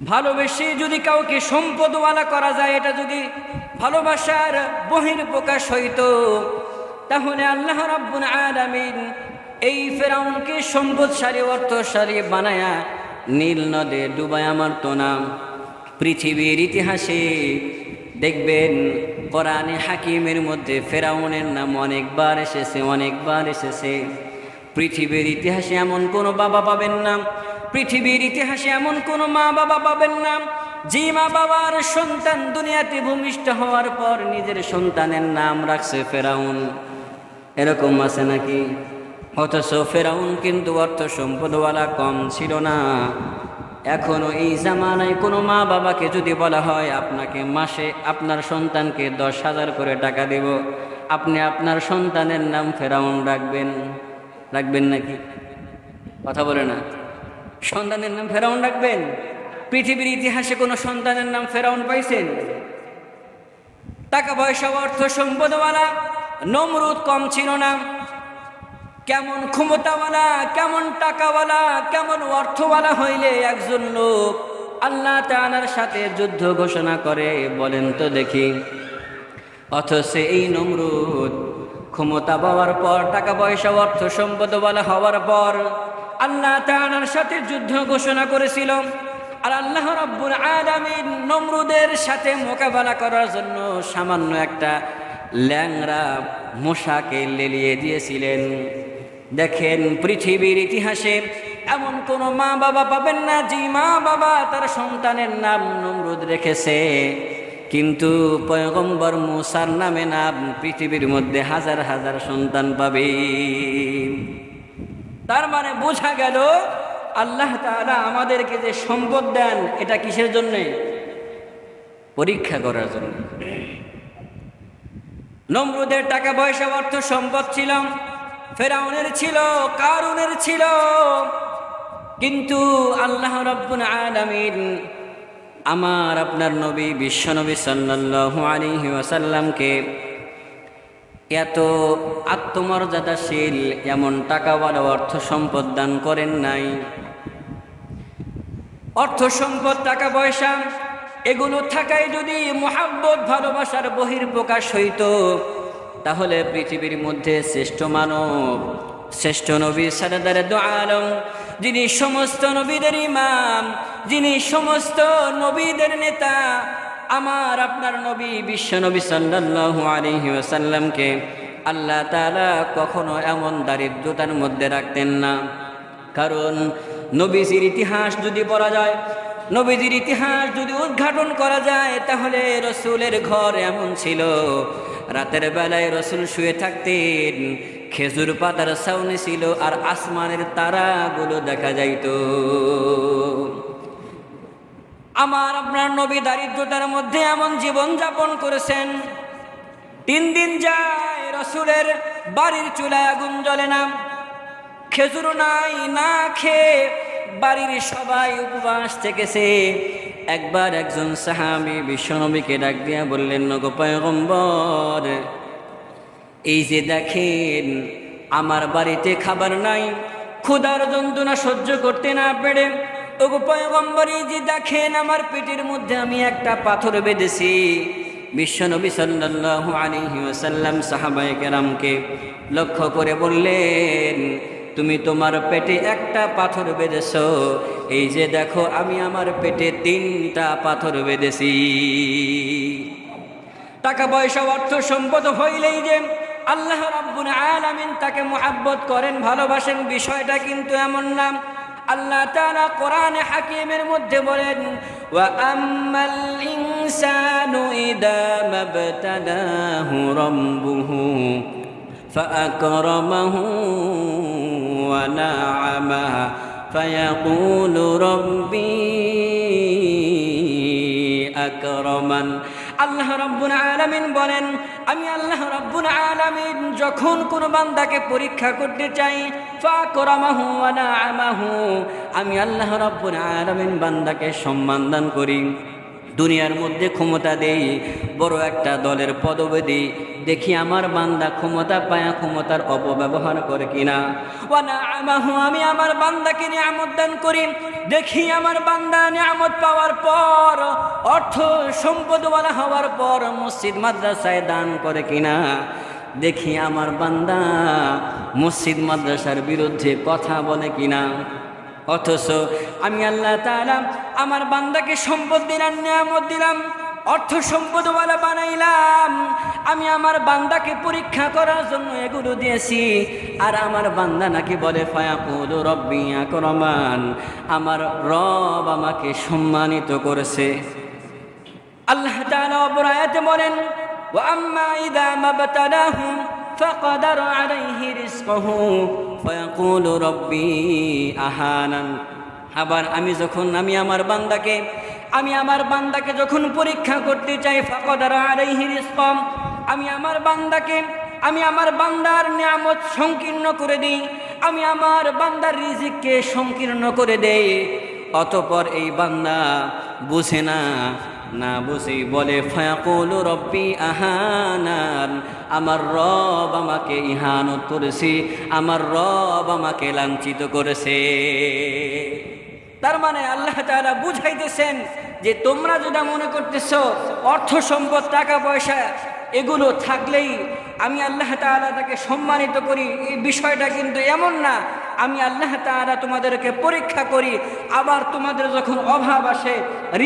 ভালোবেসে যদি কাউকে সম্পদওয়ালা করা যায়, এটা যদি ভালোবাসার বহির প্রকাশ হইতো, তাহলে আল্লাহ রাব্বুল আলামিন এই ফেরাউনকে সম্পদশালী, অর্থশালী বানায়া নীল নদে ডুবায় আমার তো নাম পৃথিবীর ইতিহাসে দেখবেন, কোরআনে হাকিমের মধ্যে ফেরাউনের নাম অনেকবার এসেছে অনেকবার এসেছে। পৃথিবীর ইতিহাসে এমন কোনো বাবা পাবেন না। পৃথিবীর ইতিহাসে এমন কোনো মা বাবা পাবেন না। যে মা বাবার সন্তান দুনিয়াতে ভূমিষ্ঠ হওয়ার পর নিজের সন্তানের নাম রাখছে ফেরাউন। এরকম আছে নাকি? অথচ ফেরাউন কিন্তু অর্থ সম্পদওয়ালা কম ছিল না। এখনও এই জামানায় কোনো মা বাবাকে যদি বলা হয়, আপনাকে মাসে আপনার সন্তানকে দশ হাজার করে টাকা দেব। আপনি আপনার সন্তানের নাম ফেরাউন রাখবেন। রাখবেন নাকি? কথা বলে না। সন্তানের নাম ফেরাউন রাখবেন। পৃথিবীর ইতিহাসে কোনো সন্তানের নাম ফেরাউন পাইছেন? টাকা পয়সা, অর্থ সম্পদওয়ালা, নমরুদ কম ছিল না। কেমন ক্ষমতাওয়ালা, কেমন টাকাওয়ালা, কেমন অর্থওয়ালা হইলে একজন লোক আল্লাহ তাআলার সাথে যুদ্ধ ঘোষণা করে বলেন তো দেখি। অথচ এই নমরুদ ক্ষমতা পাওয়ার পর, টাকা পয়সা, অর্থ সম্পদওয়ালা হওয়ার পর আল্লাহ তাআলার সাথে যুদ্ধ ঘোষণা করেছিল। আর আল্লাহ রব্বুল আলামিন নমরুদের সাথে মোকাবেলা করার জন্য সামান্য একটা ল্যাংরা মশাকে লেলিয়ে দিয়েছিলেন। দেখেন পৃথিবীর ইতিহাসে এমন কোনো মা বাবা পাবেন না, যে মা বাবা তার সন্তানের নাম নমরুদ রেখেছে। কিন্তু পয়গম্বর মুসার নামে নাম পৃথিবীর মধ্যে হাজার হাজার সন্তান পাবে তার মানে বোঝা গেল আল্লাহ তাআলা আমাদেরকে যে সম্পদ দেন, এটা কিসের জন্যে? পরীক্ষা করার জন্য। নমরুদের টাকা পয়সা অর্থ সম্পদ ছিল, ফেরাউনের ছিল, কারুনের ছিল। কিন্তু আল্লাহ রব্বুল আলামিন আমার আপনার নবী, বিশ্বনবী সাল্লাল্লাহু আলাইহি ওয়াসাল্লামকে এত আত্মমর্যাদাশীল এমন টাকাওয়ালা অর্থ সম্পদ দান করেন নাই। অর্থ সম্পদ, টাকা পয়সা, এগুলো থাকায় যদি মোহাব্বত, ভালোবাসার বহির প্রকাশ হইত, তাহলে পৃথিবীর মধ্যে শ্রেষ্ঠ মানব, শ্রেষ্ঠ নবী সাদাদারে দো আলম, যিনি সমস্ত নবীদের ইমাম, যিনি সমস্ত নবীদের নেতা আমার আপনার নবী বিশ্ব নবী সাল্লাল্লাহু আলাইহি ওয়াসাল্লামকে আল্লাহ তাআলা কখনো এমন দারিদ্রতার মধ্যে রাখতেন না। কারণ নবীজির ইতিহাস যদি পড়া যায়, নবীজির ইতিহাস যদি উদ্ঘাটন করা যায়, তাহলে রসুলের ঘর এমন ছিল। রাতের বেলায় রসুল শুয়ে থাকতেন, খেজুর পাতার ছাউনি ছিল আর আসমানের তারাগুলো দেখা যাইতো। আমার, আপনার নবী দারিদ্রতার মধ্যে এমন জীবন যাপন করেছেন। তিন দিন যায় রসুলের বাড়ির চুলায় আগুন জ্বলে না। খেজুর নাই, না খেয়ে বাড়ির সবাই উপবাস থেকেছে। একবার একজন সাহাবি বিশ্বনবীকে ডাক দিয়া বললেন নগপয়গম্বর এই যে দেখেন, আমার বাড়িতে খাবার নাই, ক্ষুধার যন্ত্রণা সহ্য করতে না পেরে ওগো পয়গম্বরী যে দেখেন আমার পেটের মধ্যে আমি একটা পাথর বেঁধেছি। বিশ্বনবী সাল্লাল্লাহু আলাইহি ওয়াসাল্লাম সাহাবায়ে কেরামকে লক্ষ্য করে বললেন, তুমি তোমার পেটে একটা পাথর বেঁধেছ। এই যে দেখো, আমি আমার পেটে তিনটা পাথর বেঁধেছি। টাকা পয়সা, অর্থ সম্পদ হইলেই যে আল্লাহ রাব্বুল আলামিন তাকে মুহাব্বত করেন, ভালোবাসেন, বিষয়টা কিন্তু এমন না। আল্লাহ তাআলা কোরআনে হাকিমের মধ্যে বলেন ওয়া আম্মাল ইনসানু ইদা মাবতালাহু রাব্বুহু فأكرمه ونعمه فيقول ربي أكرمن আল্লাহ রব্বুল আলামিন বলেন, আমি আল্লাহ রব্বুল আলামিন যখন কোন বান্দাকে পরীক্ষা করতে চাই, ফাকরামাহু ওয়া নাআমাহু, আমি আল্লাহ রব্বুল আলামিন বান্দাকে সম্মান দান করি। দুনিয়ার মধ্যে ক্ষমতা দেই, বড় একটা দলের পদবী দেখি আমার বান্দা ক্ষমতা পায়া ক্ষমতার অপব্যবহার করে কিনা। আমি আমার বান্দাকে নিয়ামত দান করি। দেখি আমার বান্দা নিয়ামত পাওয়ার পর, অর্থ সম্পদওয়ালা হওয়ার পর মসজিদ মাদ্রাসায় দান করে কিনা। দেখি আমার বান্দা মসজিদ মাদ্রাসার বিরুদ্ধে কথা বলে কিনা। অথচ আমি আল্লাহ তাআলা আমার বান্দাকে সম্পদ দিলাম, নিয়ামত দিলাম। অর্থ সম্পদওয়ালা বানাইলাম আমি আমার বান্দাকে পরীক্ষা করার জন্য এগুলো দিয়েছি আর আমার বান্দা নাকি বলে ফায়াকুল রব্বি আকরমান আমার রব আমাকে সম্মানিত করেছে আল্লাহ তাআলা অপর আয়াতে বলেন ওয়াম্মা ইদা মাবতালাহু فقدر عليه رزقه فيقول ربي আহানান আবার আমি যখন আমি আমার বান্দাকে আমি আমার বান্দাকে যখন পরীক্ষা করতে চাই ফাকদার আলাইহি রিজকাম আমি আমার বান্দাকে, আমি আমার বান্দার নিয়ামত সংকীর্ণ করে দিই, আমি আমার বান্দার রিজিককে সংকীর্ণ করে দেই। অতপর এই বান্দা বুঝে না না বুঝেই বলে, ফায়াকুল রব্বি আহানান, আমার রব আমাকে ইহানত করেছে আমার রব আমাকে লাঞ্ছিত করেছে। তার মানে আল্লাহ তারা বুঝাইতেছেন যে তোমরা যেটা মনে করতেছ, অর্থ সম্পদ, টাকা পয়সা, এগুলো থাকলেই আমি আল্লাহ তালা তাকে সম্মানিত করি। এই বিষয়টা কিন্তু এমন না। আমি আল্লাহ তালা তোমাদেরকে পরীক্ষা করি। আবার তোমাদের যখন অভাব আসে,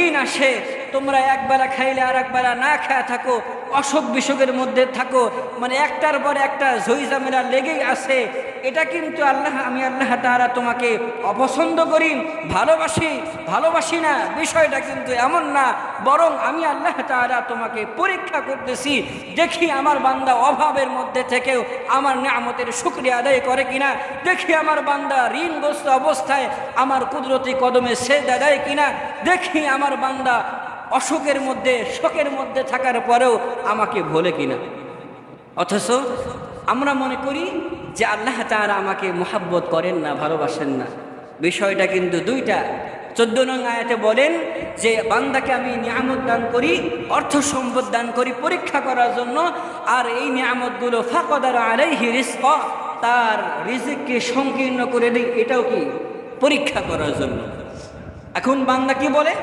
ঋণ আসে তোমরা একবেলা খাইলে আর একবেলা না খায় থাকো, অসুখ বিসুখের মধ্যে থাকো। মানে একটার পর একটা ঝইঝামেলা লেগেই আছে। এটা কিন্তু আল্লাহ, আমি আল্লাহ তাআলা তোমাকে অপছন্দ করি, ভালোবাসি। ভালোবাসি না, বিষয়টা কিন্তু এমন না। বরং আমি আল্লাহ তাআলা তোমাকে পরীক্ষা করতেছি, দেখি আমার বান্দা অভাবের মধ্যে থেকেও আমার নিয়ামতের শুক্রিয়া আদায় করে কিনা। দেখি আমার বান্দা ঋণগ্রস্ত অবস্থায় আমার কুদরতি কদমে সে দেয় কিনা। দেখি আমার বান্দা অসুখের মধ্যে, শোকের মধ্যে থাকার পরেও আমাকে ভোলে কিনা। অথচ আমরা মনে করি যে আল্লাহ তাআলা আমাকে মোহাব্বত করেন না, ভালোবাসেন না। বিষয়টা কিন্তু দুইটা। চোদ্দ নং আয়াতে বলেন যে, বান্দাকে আমি নিয়ামত দান করি, অর্থ সম্পদ দান করি পরীক্ষা করার জন্য, আর এই নিয়ামতগুলো ফাঁকদার আলাইহি রিস্ক তার রিজিককে সংকীর্ণ করে দিই। এটাও কি? পরীক্ষা করার জন্য। এখন বান্দা কি বলে?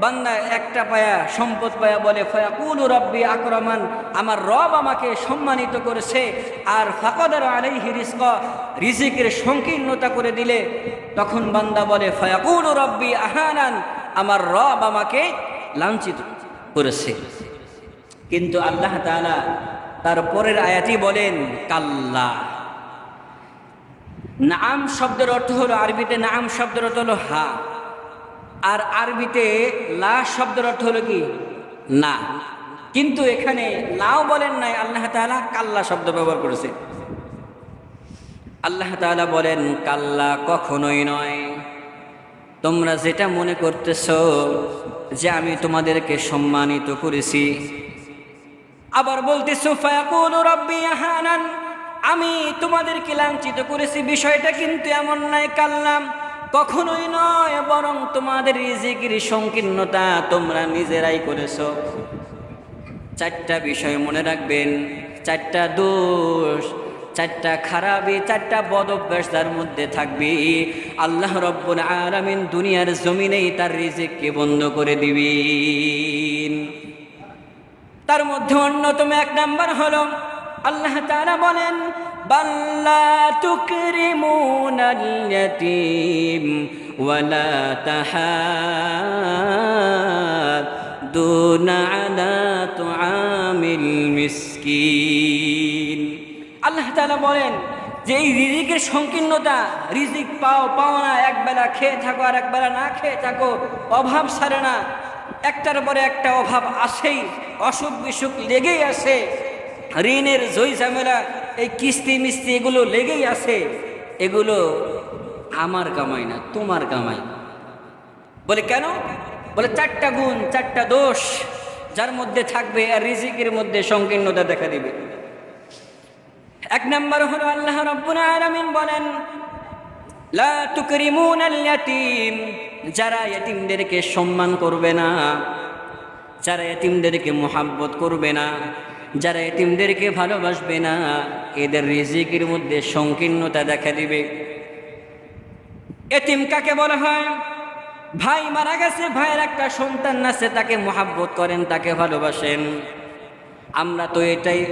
বান্দা একটা পায়া, সম্পদ পায়া বলে, ফয়াকুল রব্বি আকরমান আমার রব আমাকে সম্মানিত করেছে। আর ফাকদার আলাইহি রিস্ক রিজিকের সংকীর্ণতা করে দিলে। তখন বান্দা বলে, ফয়াকুল রব্বি আহানান আমার রব আমাকে লাঞ্ছিত করেছে। কিন্তু আল্লাহ তাআলা তার পরের আয়াতি বলেন, কাল্লা নাম শব্দের অর্থ হলো, আরবিতে নাম শব্দের অর্থ হলো, হা আর আরবিতে লা শব্দের অর্থ হলো কি? না। কিন্তু এখানে লাও বলেন নাই, আল্লাহ তাআলা কাল্লা শব্দ ব্যবহার করেছে। আল্লাহ তাআলা বলেন, কাল্লা কখনোই নয়। তোমরা যেটা মনে করতেছ যে আমি তোমাদেরকে সম্মানিত করেছি। আবার বলতেছো, ফায়াকুল রব্বি আহানান। আমি তোমাদেরকে লাঞ্ছিত করেছি, বিষয়টা কিন্তু এমন নয়, কাল্লাম। কখনোই নয়, বরং তোমাদের রিজিকের সংকীর্ণতা তোমরা নিজেরাই করেছ। চারটা বিষয় মনে রাখবেন। চারটা দোষ, চারটা খারাপই, চারটা বদ অভ্যাস তার মধ্যে থাকবে। আল্লাহ রব্বুল আলামিন দুনিয়ার জমিনেই তার রিজিককে বন্ধ করে দিবি। তার মধ্যে অন্যতম এক নাম্বার হলো আল্লাহ তাআলা বলেন, বাল্লা তুকরিমুনাল ইয়াতীম ওয়ালা তাহাদুনা আল্লাহ বলেন যে এই রিজিকের সংকীর্ণতা, রিজিক পাও পাও না একবেলা খেয়ে থাকো আর একবেলা না খেয়ে থাকো, অভাব সারে না। একটার পরে একটা অভাব আসেই, অসুখ বিসুখ লেগেই আসে। ঋণের জয় ঝামেলা, এই কিস্তি মিস্তি এগুলো লেগেই আছে। এগুলো আমার কামাই না, তোমার কামাই। বলে কেন? বলে চারটা গুণ, চারটা দোষ, যার মধ্যে থাকবে আর রিজিকের মধ্যে সংকীর্ণতা দেখা দিবে। এক নম্বর হলো আল্লাহ আলামিন বলেন যারা ইতিমদেরকে সম্মান করবে না, যারা ইতিমদেরকে মোহাব্বত করবে না যারা এতিমদেরকে ভালোবাসবে না, এদের রিজিকের মধ্যে সংকীর্ণতা দেখা দিবে। এতিম কাকে বলা হয়? ভাই মারা গেছে, ভাইয়ের একটা সন্তান আছে, তাকে মহাব্বত করেন, তাকে ভালোবাসেন। আমরা তো এটাই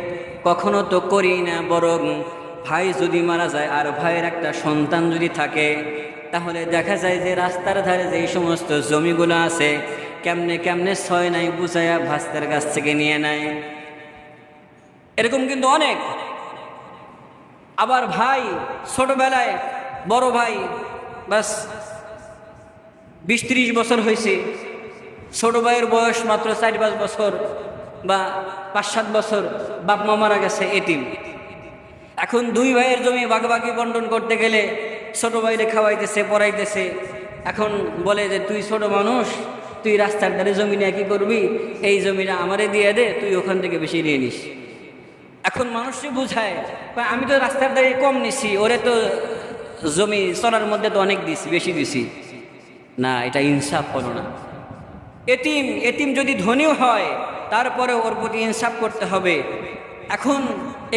কখনো তো করি না, বরং ভাই যদি মারা যায় আর ভাইয়ের একটা সন্তান যদি থাকে, তাহলে দেখা যায় যে রাস্তার ধারে যে সমস্ত জমিগুলো আছে, কেমনে কেমনে ছয় নাই বুঝাইয়া ভাস্তার কাছ থেকে নিয়ে নেয়। এরকম কিন্তু অনেক। আবার ভাই ছোটবেলায় বড় ভাই, বাস বিশ ত্রিশ বছর হয়েছে। ছোট ভাইয়ের বয়স মাত্র চার পাঁচ বছর বা পাঁচ সাত বছর বাপ মা মারা গেছে এতিম। এখন দুই ভাইয়ের জমি বাগবাগি বন্টন করতে গেলে ছোট ভাইরে খাওয়াইতেছে, পড়াইতেছে। এখন বলে যে, তুই ছোট মানুষ, তুই রাস্তার ধারে জমি নিয়ে কি করবি? এই জমিটা আমারে দিয়ে দে, তুই ওখান থেকে বেশি নিয়ে নিস। এখন মানুষকে বুঝায় আমি তো রাস্তার ধারে কম নিছি, ওরে তো জমি চলার মধ্যে তো অনেক দিছি, বেশি দিছি। না, এটা ইনসাফ হলো না। এতিম এতিম যদি ধনীও হয়, তারপরে ওর প্রতি ইনসাফ করতে হবে। এখন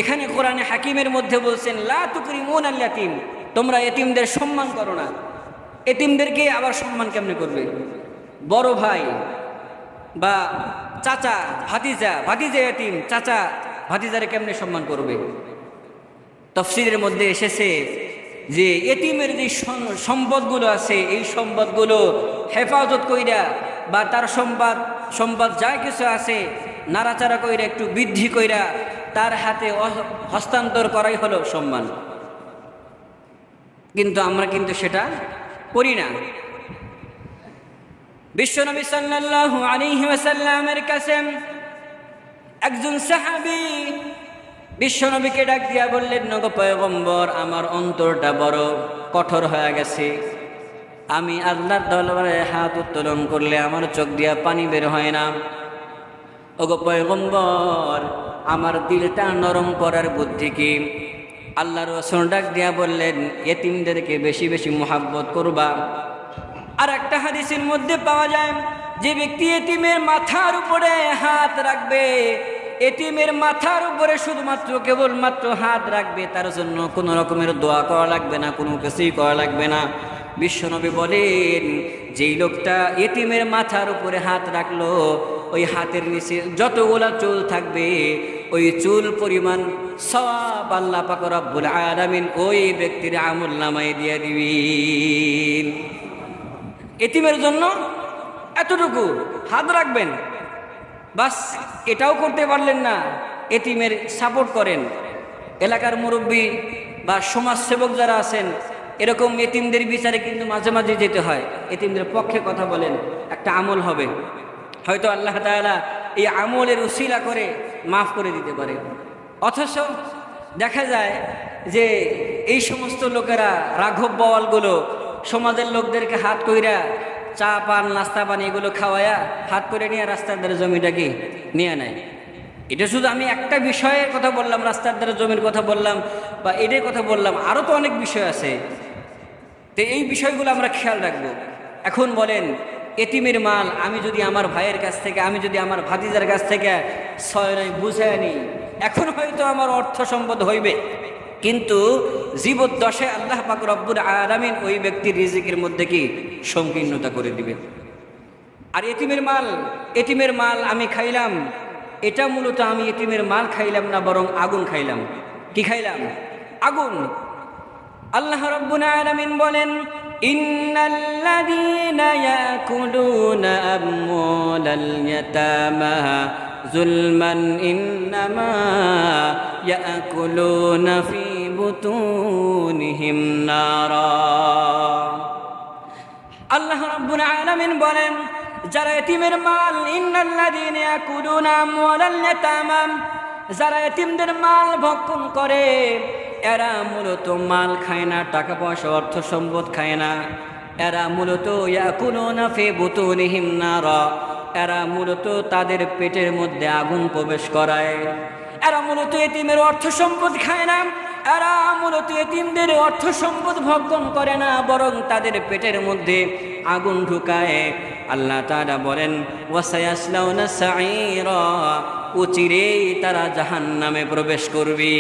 এখানে কোরআনে হাকিমের মধ্যে বলছেন, লা তুকরি মন আল ইয়াতিম। তোমরা এতিমদের সম্মান করো না। এতিমদেরকে আবার সম্মান কেমনে করবে? বড় ভাই বা চাচা, ভাতিজা ভাতিজা এতিম, চাচা ভাতিজারে কেমনে সম্মান করবে? তফসিলের মধ্যে এসেছে যে, এতিমের যে সম্পদগুলো আছে, এই সম্পদগুলো হেফাজত কইরা বা তার সম্পদ সম্পদ যা কিছু আছে, নাড়াচাড়া কইরা, একটু বৃদ্ধি কইরা তার হাতে হস্তান্তর করাই হলো সম্মান। কিন্তু আমরা কিন্তু সেটা করি না। বিশ্বনবী সাল্লাল্লাহু আলাইহি ওয়াসাল্লামের কাছে একজন সাহাবি বিশ্বনবীকে ডাক দিয়া বললেন, নগ পয়গম্বর, আমার অন্তরটা বড় কঠোর হয়ে গেছে। আমি আল্লাহর দলবারে হাত উত্তোলন করলে আমার চোখ দিয়া পানি বের হয় না। ওগো পয়গম্বর, আমার দিলটা নরম করার বুদ্ধি কি? আল্লাহ রসুল ডাক দিয়া বললেন, এতিমদেরকে বেশি বেশি মোহাব্বত করবা। আর একটা হাদিসের মধ্যে পাওয়া যায় যে ব্যক্তি এতিমের মাথার উপরে হাত রাখবে, এতিমের মাথার উপরে শুধুমাত্র কেবলমাত্র হাত রাখবে, তার জন্য কোনো রকমের দোয়া করা লাগবে না, কোনো কিছুই করা লাগবে না। বিশ্বনবী বলেন, যেই লোকটা এতিমের মাথার উপরে হাত রাখল, ওই হাতের নিচে যতগুলা চুল থাকবে, ওই চুল পরিমাণ সব আল্লাহ পাক রব্বুল আলামিন ওই ব্যক্তির আমল নামাই দিয়ে দিবেন এতিমের জন্য এতটুকু হাত রাখবেন। বাস, এটাও করতে পারলেন না এতিমের সাপোর্ট করেন। এলাকার মুরব্বী বা সমাজসেবক যারা আছেন, এরকম এতিমদের বিচারে কিন্তু মাঝে মাঝে যেতে হয়। এতিমদের পক্ষে কথা বলেন, একটা আমল হবে। হয়তো আল্লাহ তাআলা এই আমলের উশিলা করে মাফ করে দিতে পারে। অথচ দেখা যায় যে এই সমস্ত লোকেরা রাঘব বওয়ালগুলো সমাজের লোকদেরকে হাত কইরা চা পান, নাস্তা পান, এগুলো খাওয়ায়া হাত করে নিয়ে রাস্তার ধারে জমিটাকে নিয়ে নেয়। এটা শুধু আমি একটা বিষয়ের কথা বললাম, রাস্তার ধারে জমির কথা বললাম বা এটার কথা বললাম আরও তো অনেক বিষয় আছে। তো এই বিষয়গুলো আমরা খেয়াল রাখব। এখন বলেন, এতিমের মাল আমি যদি আমার ভাইয়ের কাছ থেকে, আমি যদি আমার ভাতিজার কাছ থেকে ছয় বুঝে আনি এখন হয়তো আমার অর্থ সম্পদ হইবে। কিন্তু জীবদ্দশে আল্লাহ পাক রব্বুর আলামিন ওই ব্যক্তির রিজিকের মধ্যে কি? সংকীর্ণতা করে দিবে আর এটিমের মাল এটিমের মাল আমি খাইলাম। এটা মূলত আমি এটিমের মাল খাইলাম না, বরং আগুন খাইলাম। কি খাইলাম? আগুন। আল্লাহ রব্বুল আলামিন বলেন, ইন্নাল্লাযীনা ইয়াকুলুনা আমওয়ালাল ইয়াতামা যুলমান ইন্নামা ইয়াকুলুনা ফি বুতুনিহিম নারা আল্লাহ রাব্বুল আলামিন বলেন, যারা এতিমের মাল, ইন্নাল্লাযীনা ইয়াকুলুনা আমওয়ালাল ইয়াতামা যারা এতিমদের মাল ভক্ষণ করে, এরা মূলত মাল খায় না, টাকা পয়সা, অর্থ সম্পদ খায় না। এরা মূলত ইয়াকুলুনা ফি বুতুনিহিম নারা, এরা মূলত তাদের পেটের মধ্যে আগুন প্রবেশ করায়। এরা মূলত এতিমের অর্থ সম্পদ খায় না তারা মূলত এতিমদের অর্থ সম্পদ ভক্ষণ করে না, বরং তাদের পেটের মধ্যে আগুন ঢুকায়। আল্লাহ তারা বলেন, ওয়াসায়াসলাউনা সাইরা অচিরেই তারা জাহান্নামে প্রবেশ করবে।